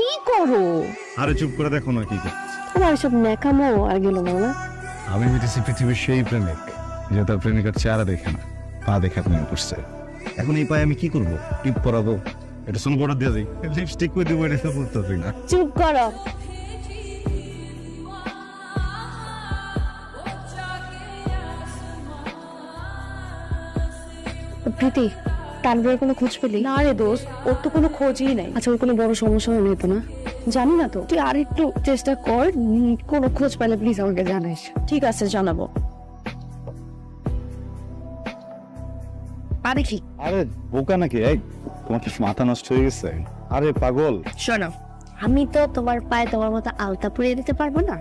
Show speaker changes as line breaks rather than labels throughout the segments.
কি করো?
আরে চুপ করে দেখো না কি।
তোমার সব ন্যাকামো আর গেল না
আমি হইতেছি পৃথিবীর সেই প্রেমিক যে তার প্রেমিকার চেহারা দেখে না পা দেখে প্রেম করছে এখন এই পায়ে আমি কি করব? টিপ পরাবো এটা শুনে বড় দিয়ে দিই লিপস্টিক করে দিব এটা তো না।
চুপ করো। প্রীতি তানভীরের কোনো খোঁজ পেলি? না রে দোস্ত ওর তো কোনো খোঁজই নাই। আচ্ছা ওর কোনো বড় সমস্যা হয়নি তো না? জানি না তো। তুই আর একটু চেষ্টা কর কোনো খোঁজ পেলে প্লিজ আমাকে জানাইস ঠিক আছে জানাব। আরে কি
আরে বোকা নাকি? এই তোমার কি মাথা নষ্ট হয়ে গেছে? আরে পাগল।
শোনো আমি তো তোমার পায়ে তোমার মতো আলতা পরিয়ে দিতে পারব না।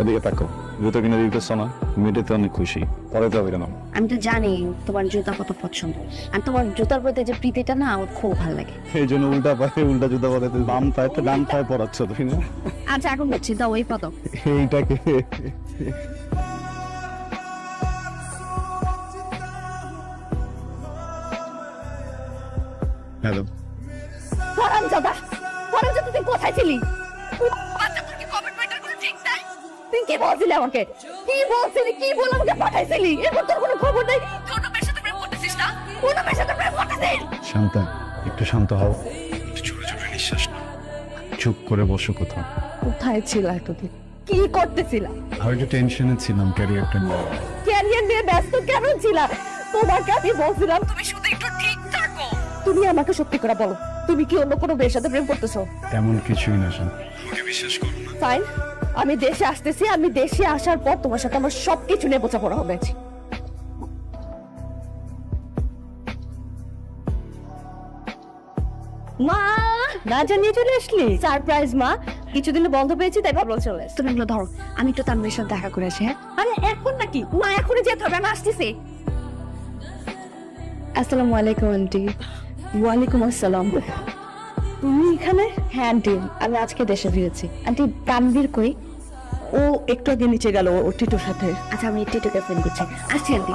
এদিকে তাকো জুতো কিনে দিতেছ না? মেয়েটাতে অনেক খুশি। পরে তো হবে না
আমি তো জানি তোমার জুতা কত পছন্দ। আর তোমার জুতার প্রতি যে প্রীতিটা না আমার খুব ভালো লাগে।
এই জন্য উল্টা পায়ে উল্টা জুতো পরাতে বাম পায়ে তো ডান পায়ে পরাচ্ছ তুমি না?
আচ্ছা এখন বলছি দাও ওই পদক।
এইটাকে। হ্যালো।
হারামজাদা হারামজাদা তুই কোথায় ছিলি? তুই কি বলছিলি আমাকে? কি বলছিলি? কি বলে আমাকে পাঠাইছিলি? এরপর তোর কোনো খবর নেই? কোন মেয়ের সাথে প্রেম করতেছিস না? কোন মেয়ের সাথে প্রেম করতেছিস?
শান্তা একটু শান্ত হও। ছোট ছোট নিঃশ্বাস নাও। চুপ করে বসো কোথাও।
কোথায় ছিল এতদিন? কি করতেছিলা?
আমি একটু টেনশনে ছিলাম ক্যারিয়ারটা নিয়ে।
ক্যারিয়ার নিয়ে ব্যস্ত কেন ছিলা? তোমাকে আমি বলছিলাম তুমি শুধু একটু ঠিক থাকো। তুমি আমাকে সত্যি করে বলো। তুমি কি অন্য কোনো মেয়ের সাথে প্রেম করতেছো?
তেমন কিছুই না শান্ত। আমাকে বিশ্বাস করো না।
ফাইন আমি দেশে আসতেছি আমি দেশে আসার পর তোমার সাথে আমার সবকিছু নিয়ে বোঝাপড়া হবে। মা! না জানিয়ে চলে আসলি? সারপ্রাইজ মা! কিছুদিন বন্ধ পেয়েছি তাই ভাবলাম চলে। তুমি এগুলো ধরো আমি একটু তানভীর সাথে দেখা করে আসি হ্যাঁ? আরে এখন নাকি? না এখনই যেতে হবে আমি আসতেছি। আসসালামু আলাইকুম আন্টি। ওয়ালাইকুম আসসালাম। তুমি এখানে? হ্যাঁ আন্টি। আমি আজকে দেশে ফিরেছি। আন্টি তানভীর কই? ও একটু আগে নিচে গেল ওর টিটুর সাথে। আচ্ছা আমি টিটুকে ফোন করছি। আসছি আন্টি।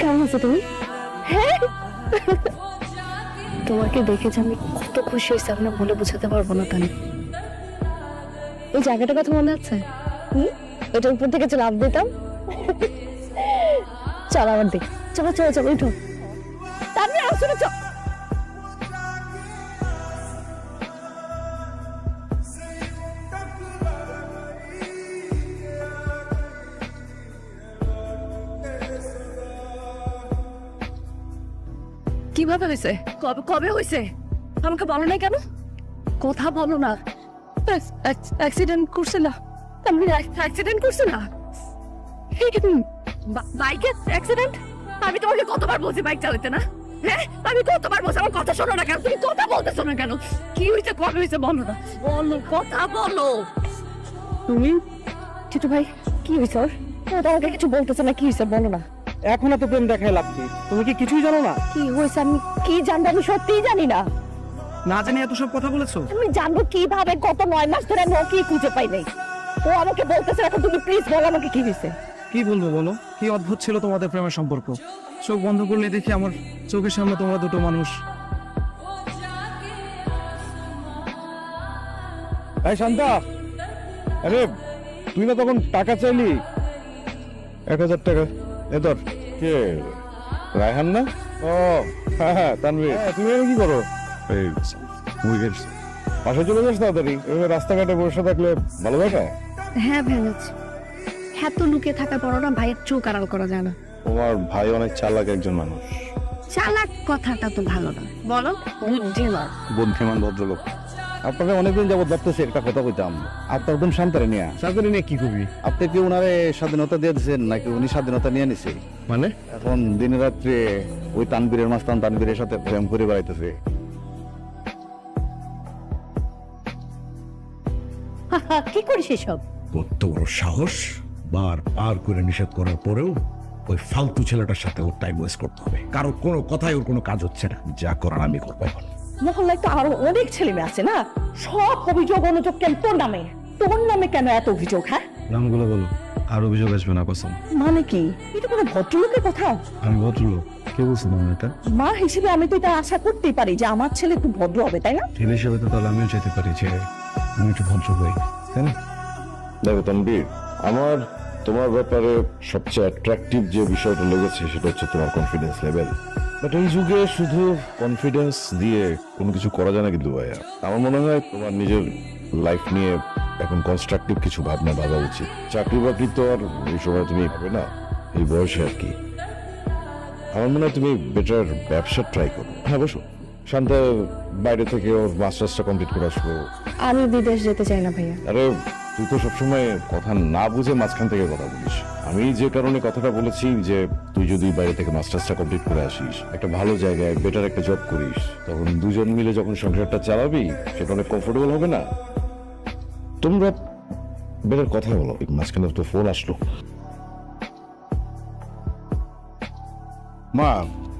কেমন আছো তুমি? হ্যাঁ। তোমাকে দেখেছি, আমি কত খুশি হয়েছি, আপনার বলে বোঝাতে পারব না তানি এই জায়গাটার কথা মনে আছে? হুম? ওইটার উপর থেকে লাভ দিতাম। চল আমার দিক। চলো চলো চলো, উঠো। তারপরে কীভাবে হয়েছে কবে কবে হয়েছে আমাকে বলো না কেন? কথা বলো না। অ্যাক্সিডেন্ট করছে আমি অ্যাক্সিডেন্ট করছে না? বাইকে অ্যাক্সিডেন্ট আমি তোমাকে কতবার বলছি বাইক চালাতে না? হ্যাঁ আমি কতবার বলছি? আমার কথা শোনো না কেন? তুমি কথা বলতেছো না কেন? কি হয়েছে কবে হয়েছে বলো না। বলো কথা বলো। তুমি? টিটু ভাই কি হয়েছে ওর? তোমাকে কিছু বলতেছে না কি হয়েছে বলো না।
এখন এত প্রেম দেখায় লাভ কি? তুমি কি কিছুই জানো না?
কি হয়েছে আমি কি জানব আমি সত্যিই জানি না।
না জানি এত সব কথা বলেছ?
আমি জানব কীভাবে গত নয় মাস ধরে আমি ওকে খুঁজে পাই নাই। ও আমাকে বলতেছে এখন তুমি প্লিজ বলো আমাকে কি হয়েছে?
কি বলব বলো? কি অদ্ভুত ছিল তোমাদের প্রেমের সম্পর্ক? চোখ বন্ধ করলে দেখি আমার চোখের সামনে তোমরা দুটো মানুষ। এই শান্তা! আরে তুই না তখন টাকা চাইলি?
এক হাজার টাকা। এ ধর। কে? রায়হান না? ও। হ্যাঁ হ্যাঁ তানভীর।
তুমি এখানে কি করো?
এই
পাশে চলে যাস তাড়াতাড়ি। রাস্তাঘাটে বসে থাকলে ভালো দেখা
হ্যাঁ ভেঙেছি এত লুকিয়ে থাকার পরও না ভাইয়ের চোখ আড়াল করা যায় না।
তোমার ভাই অনেক চালাক একজন মানুষ।
চালাক কথাটা তো ভালো না। বলো বুদ্ধিমান।
বুদ্ধিমান ভদ্রলোক।
আপনাকে অনেকদিন যাবত ভাবতেছি একটা কথা কইতাম। আপনার একদম শান্তারে নিয়ে। শান্তারে নিয়ে কি করবি আপনি কি ওনারে স্বাধীনতা দিয়ে দিচ্ছেন নাকি উনি স্বাধীনতা নিয়ে নিছে?
মানে?
এখন দিনে রাত্রে ওই তানবীরের মাস্তান তানবীরের সাথে প্রেম করে বেড়াইতেছে।
কি করিস এসব?
কত বড় সাহস বার পার করে নিষেধ করার পরেও ওই ফালতু ছেলেটার সাথে ওর টাইম ওয়েস্ট করতে হবে। কারও কোনো কথাই ওর কোনো কাজ হচ্ছে না। যা করার আমি করব এখন।
মহল্লায় তো আরও অনেক ছেলে মেয়ে আছে না? সব অভিযোগ অনুযোগ কেন? তোর নামে।
তোর নামে কেন এত অভিযোগ হ্যাঁ?
নামগুলো বলো। আর অভিযোগ আসবে না কসম।
মানে কি? এটা কোনো ভদ্রলোকের কথা?
আমি ভদ্রলোক। কে বলছি তোমার এটা
মা হিসেবে আমি তো এটা আশা করতেই পারি যে আমার ছেলে খুব ভদ্র হবে তাই না?
ছেলে হিসেবে তো তাহলে আমিও যেতে পারি যে আমি একটু ভদ্র হই তাই না?
দেখো তানবীর আমার তোমার ব্যাপারে সবচেয়ে অ্যাট্রাকটিভ যে বিষয়টা লেগেছে সেটা হচ্ছে তোমার কনফিডেন্স লেভেল বাট এই যুগে শুধু কনফিডেন্স দিয়ে কোনো কিছু করা যায় না কিন্তু ভাইয়া আমার মনে হয় তোমার নিজের লাইফ নিয়ে এখন কনস্ট্রাকটিভ কিছু ভাবনা ভাবা উচিত। চাকরি বাকরি তো আর এই সময় তুমি হবে না এই বয়সে আর কি। আমার মনে হয় তুমি বেটার ব্যবসা ট্রাই করো। হ্যাঁ বসো। শান্তা বাইরে থেকে ওর মাস্টার্সটা কমপ্লিট করে আসব
আমি বিদেশ যেতে চাই না ভাইয়া।
আরে তুই তো সবসময় কথা না বুঝে মাঝখান থেকে কথা বলিস। আমি যে কারণে কথাটা বলেছি যে, তুই যদি বাইরে থেকে মাস্টার্সটা কমপ্লিট করে আসিস, একটা ভালো জায়গায় বেটার একটা জব করিস, তখন দুজন মিলে যখন সংসারটা চালাবি, সেটা অনেক কমফোর্টেবল হবে না? তোমরা বেটার কথা বলো। মাঝখানে তো ফোন আসলো। মা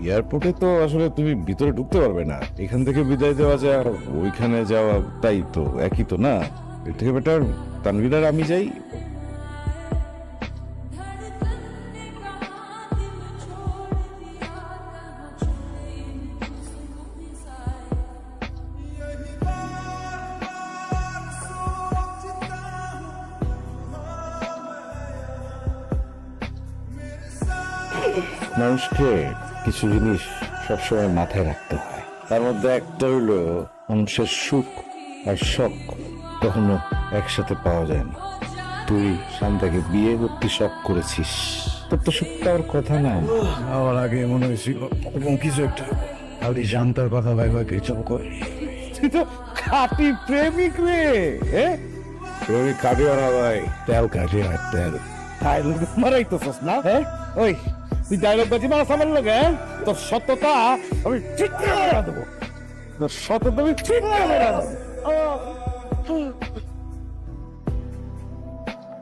এয়ারপোর্টে তো আসলে তুমি ভিতরে ঢুকতে পারবে না। এখান থেকে বিদায় দেওয়া যায় আর ওইখানে যাওয়া, তাই তো, একই তো না? এর থেকে বেটার তানভীর আর আমি যাই। মানুষকে কিছু জিনিস সবসময় মাথায় রাখতে হয়। তার মধ্যে একটা হইল মানুষের সুখ আর শখ। কখনো একসাথে পাওয়া যায় না। তুই শান্তাকে বিয়ে করতে শখ করেছিস। তোর তো সুখ পাওয়ার কথা না
আমার আগে মনে হয়েছিল এবং কিছু একটা আপনি জানতার কথা ভাই ভাই কিছু করে।
তুই তো খাঁটি প্রেমিক রে
প্রেমিক কাটিও না ভাই।
তেল কাটে আর তেল। ডায়লগ মারাইতেছস না হ্যাঁ ওই তুই ডায়লগ বাজি মারা সামাল লাগে তোর সত্যতা আমি ঠিক করে দেবো। তোর সত্যতা আমি ঠিক করে দেবো।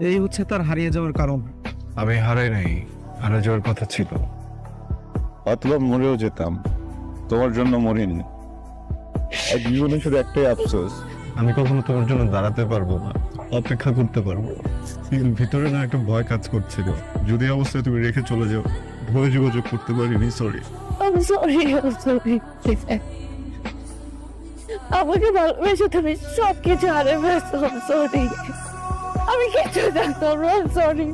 এই হচ্ছে তার হারিয়ে যাওয়ার কারণ। আমি হারাই নাই হারা যাওয়ার কথা ছিল। অথবা মরেও যেতাম তোমার জন্য মরিনি। এক জীবনে শুধু একটাই আফসোস। আমি কখনো তোমার জন্য দাঁড়াতে পারব না অপেক্ষা করতে পারব। ভিতরে না একটা ভয় কাজ করছিল। যদি অবস্থায় তুমি রেখে চলে যাও ভয় যোগাযোগ করতে পারিনি সরি
I'm sorry. আমাকে ভালোবেসে তুমি সব কিছু হারে ফেলছো সরি আমি কিছু জানতাম না সরি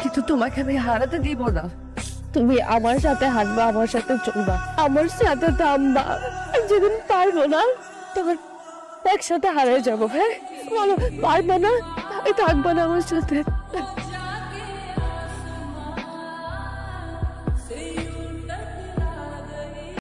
কিন্তু তোমাকে আমি হারাতে দিব না।
তুমি আমার সাথে হাঁটবা আমার সাথে চলবা আমার সাথে থামবা। যেদিন পারব না তখন একসাথে হারিয়ে যাব হ্যাঁ? বলো পারবে না? আমি থাকব না আমার সাথে।